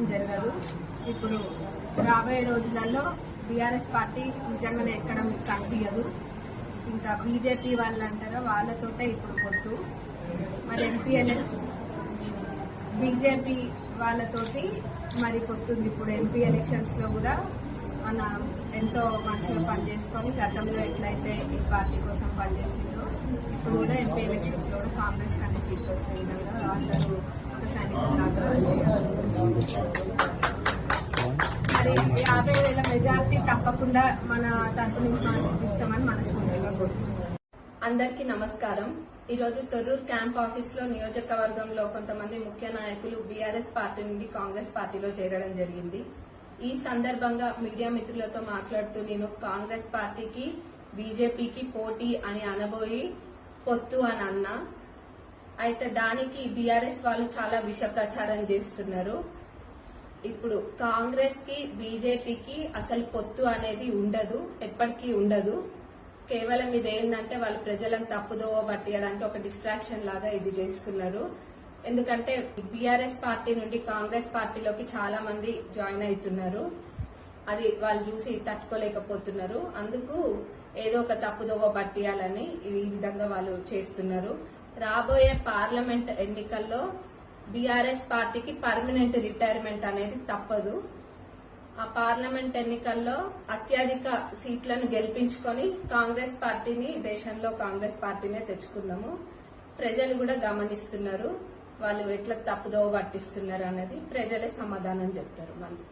జరగదు. ఇప్పుడు రాబోయే రోజులలో బీఆర్ఎస్ పార్టీ నిజంగానే ఎక్కడం కనిపించదు. ఇంకా బీజేపీ వాళ్ళు అంటారో వాళ్ళతోటే ఇప్పుడు పొద్దు మరి ఎంపీఎల్ఎస్ బీజేపీ వాళ్ళతోటి మరి పొత్తుంది. ఇప్పుడు ఎంపీ ఎలక్షన్స్లో కూడా మన ఎంతో మంచిగా పనిచేసుకొని గతంలో ఎట్లయితే ఈ పార్టీ కోసం పనిచేసిందో ఇప్పుడు కూడా ఎంపీ ఎలక్షన్స్లో కూడా కాంగ్రెస్ కానీ సీట్లు వచ్చే విధంగా అందరూ మరి యాభై వేల మెజార్టీ తప్పకుండా మన తరపు నుంచి మనం ఇస్తామని మనస్ఫూర్తిగా కోరుకుంటున్నాం అందరికీ నమస్కారం. ఈరోజు రోజు తొర్రూరు క్యాంప్ ఆఫీస్లో నియోజకవర్గంలో కొంతమంది ముఖ్య నాయకులు బీఆర్ఎస్ పార్టీ నుండి కాంగ్రెస్ పార్టీలో చేరడం జరిగింది. ఈ సందర్భంగా మీడియా మిత్రులతో మాట్లాడుతూ నేను కాంగ్రెస్ పార్టీకి బీజేపీకి పోటీ అని అనబోయి పొత్తు అని అన్నా. అయితే దానికి బీఆర్ఎస్ వాళ్ళు చాలా విష ప్రచారం చేస్తున్నారు. ఇప్పుడు కాంగ్రెస్కి బీజేపీకి అసలు పొత్తు అనేది ఉండదు ఎప్పటికీ ఉండదు. కేవలం ఇది ఏంటంటే వాళ్ళు ప్రజలను తప్పుదోవ పట్టియడానికి ఒక డిస్ట్రాక్షన్ లాగా ఇది చేస్తున్నారు. ఎందుకంటే బీఆర్ఎస్ పార్టీ నుండి కాంగ్రెస్ పార్టీలోకి చాలా మంది జాయిన్ అవుతున్నారు. అది వాళ్ళు చూసి తట్టుకోలేకపోతున్నారు. అందుకు ఏదో ఒక తప్పుదోవ పట్టియాలని ఈ విధంగా వాళ్ళు చేస్తున్నారు. రాబోయే పార్లమెంట్ ఎన్నికల్లో బీఆర్ఎస్ పార్టీకి పర్మనెంట్ రిటైర్మెంట్ అనేది తప్పదు. ఆ పార్లమెంట్ ఎన్నికల్లో అత్యధిక సీట్లను గెలిపించుకొని కాంగ్రెస్ పార్టీని దేశంలో కాంగ్రెస్ పార్టీనే తెచ్చుకుందాము. ప్రజలు కూడా గమనిస్తున్నారు. వాళ్ళు ఎట్లా తప్పుదోవ పట్టిస్తున్నారు అనేది ప్రజలే సమాధానం చెప్తారు మళ్ళీ.